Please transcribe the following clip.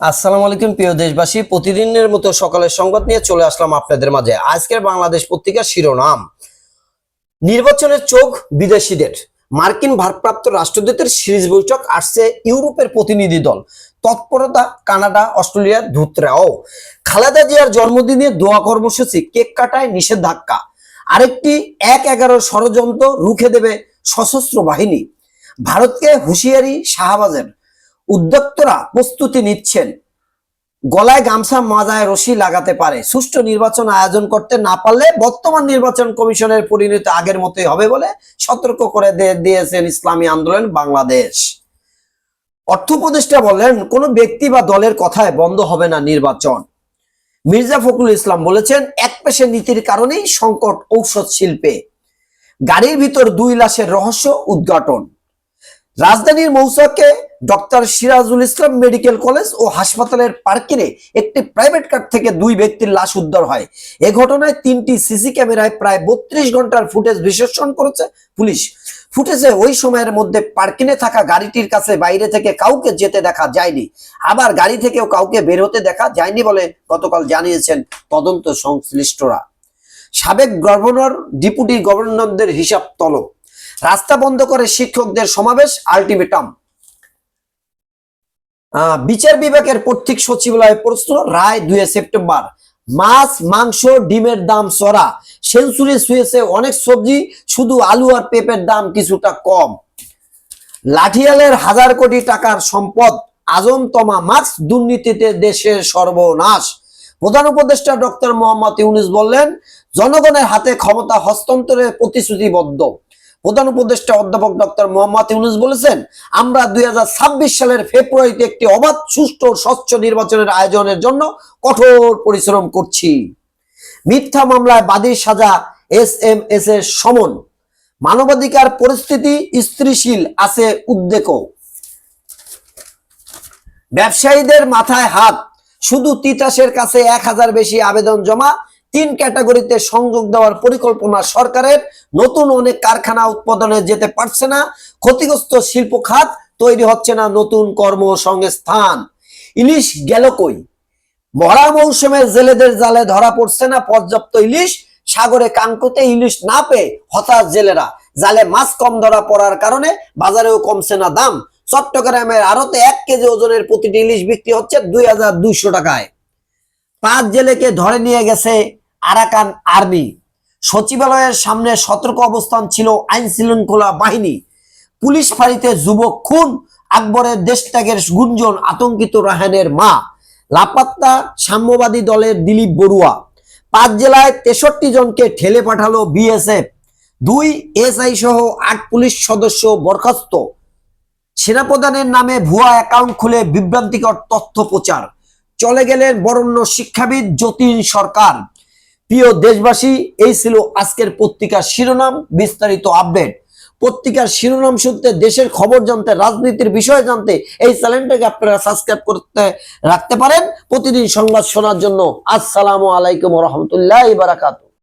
আসসালামু আলাইকুম, প্রিয় দেশবাসী। প্রতিদিনের মতো সকালের সংবাদ নিয়ে চলে আসলাম আপনাদের মাঝে। আজকের বাংলাদেশ পত্রিকার শিরোনাম। নির্বাচনের চোখ বিদেশিদের। মার্কিন ভারপ্রাপ্ত রাষ্ট্রদূতের সিরিজ বৈঠক আসছে ইউরোপের প্রতিনিধি দল। তৎপরতা কানাডা অস্ট্রেলিয়ার ধুতরাও। খালেদা জিয়ার জন্মদিনে দোয়া কর্মসূচি, কেক কাটায় নিষেধাজ্ঞা। আরেকটি এক এগারো ষড়যন্ত্র রুখে দেবে সশস্ত্র বাহিনী। ভারতকে হুঁশিয়ারি শাহবাজের। উদ্যোক্তরা প্রস্তুতি নিচ্ছেন। গলায় গামছা মাজায় রশি লাগাতে পারে। সুষ্ঠু নির্বাচন আয়োজন করতে না পারলে বর্তমান নির্বাচন কমিশনের পরিণতি আগের মতোই হবে বলে সতর্ক করে দিয়েছেন ইসলামী আন্দোলন বাংলাদেশ। অর্থ উপদেষ্টা বললেন, কোনো ব্যক্তি বা দলের কথায় বন্ধ হবে না নির্বাচন। মির্জা ফখরুল ইসলাম বলেছেন, এক পেশে নীতির কারণেই সংকট ঔষধ শিল্পে। গাড়ির ভিতর দুই লাশের রহস্য উদ্ঘাটন। রাজধানীর মৌসাকে doctor Sirajul Islam medical college ও হাসপাতালের পার্কিনে একটি প্রাইভেট কার থেকে দুই ব্যক্তির লাশ উদ্ধার হয়। এ ঘটনায় তিনটি সিসি ক্যামেরায় প্রায় বত্রিশ ঘণ্টার ফুটেজ বিশ্লেষণ করেছে পুলিশ। ফুটেজে ওই সময়ের মধ্যে পার্কিনে থাকা গাড়িটির কাছে বাইরে থেকে কাউকে যেতে দেখা যায়নি। আবার গাড়ি থেকেও কাউকে বের হতে দেখা যায়নি বলে গতকাল জানিয়েছেন তদন্ত সংশ্লিষ্টরা। সাবেক গভর্নর, ডিপুটি গভর্নরদের হিসাব তলব। রাস্তা বন্ধ করে শিক্ষকদের সমাবেশ আলটিমেটাম। বিচার বিভাগের প্রত্যেক সচিবালয়ে প্রশ্ন, রায় দুই সেপ্টেম্বর। মাছ, মাংস, ডিমের দাম চড়া সেঞ্চুরি ছুঁয়েছে অনেক সবজি, শুধু আলু আর পেঁপের দাম কিছুটা কম। লাঠিয়ালের হাজার কোটি টাকার সম্পদ, আজমতমা মাছ দুর্নীতিতে দেশের সর্বনাশ। প্রধান উপদেষ্টা ডক্টর মোহাম্মদ ইউনুস বললেন, জনগণের হাতে ক্ষমতা হস্তান্তরের প্রতিশ্রুতিবদ্ধ। প্রধান উপদেষ্টা অধ্যাপক ডক্টর মোহাম্মদ ইউনুস বলেছেন, আমরা দুই হাজার ছাব্বিশ সালের ফেব্রুয়ারিতে একটি অবাধ, সুষ্ঠু স্বচ্ছ নির্বাচনের আয়োজনের জন্য কঠোর পরিশ্রম করছি। মিথ্যা মামলায় বাদীর সাজা এস এম এস এর সমন। মানবাধিকার পরিস্থিতি স্থিতিশীল আছে উদ্বেগ ব্যবসায়ীদের মাথায় হাত, শুধু তিতাসের কাছে এক হাজার বেশি আবেদন জমা তিন ক্যাটাগরিতে সংযোগ দেওয়ার পরিকল্পনা সরকারের। নতুন অনেক কারখানা উৎপাদনে যেতে পারছে না। ক্ষতিগ্রস্ত শিল্প খাত তৈরি হচ্ছে না নতুন কর্মসংস্থান। ইলিশ গেল কই? মরা মৌসুমে জেলেদের জালে ধরা পড়ছে না পর্যাপ্ত ইলিশ। সাগরে কাঙ্কুতে ইলিশ না পেয়ে হতাশ জেলেরা। জালে মাছ কম ধরা পড়ার কারণে বাজারেও কমছে না দাম। চট্টগ্রামের আড়তে এক কেজি ওজনের প্রতিটি ইলিশ বিক্রি হচ্ছে দুই হাজার দুইশো টাকায়। পাঁচ জেলেকে ধরে নিয়ে গেছে আরাকান আর্মি। সচিবালয়ের সামনে সতর্ক অবস্থান ছিল আইন শৃঙ্খলা বাহিনী। পুলিশ ফাঁড়িতে যুবক খুন, আকবরের দেশত্যাগের গুঞ্জন আতঙ্কিত রাহানের মা। লাপাত্তা সাম্যবাদী দলের দিলীপ বড়ুয়া। পাঁচ জেলায় তেষট্টি জনকে ঠেলে পাঠালো বিএসএফ। দুই এসআই সহ আট পুলিশ সদস্য বরখাস্ত। সেনাপ্রধানের নামে ভুয়া অ্যাকাউন্ট খুলে বিভ্রান্তিকর তথ্য প্রচার। চলে গেলেন বরণ্য শিক্ষাবিদ যতীন সরকার। প্রিয় দেশবাসী, এই ছিল আজকের পত্রিকার শিরোনাম, বিস্তারিত আপডেট। পত্রিকার শিরোনাম শুনতে, দেশের খবর জানতে, রাজনীতির বিষয় জানতে, এই চ্যানেলটাকে আপনারা সাবস্ক্রাইব করতে, রাখতে পারেন। প্রতিদিন সংবাদ শোনার জন্য আসসালামু আলাইকুম রহমতুল্লাহ বারাকাতু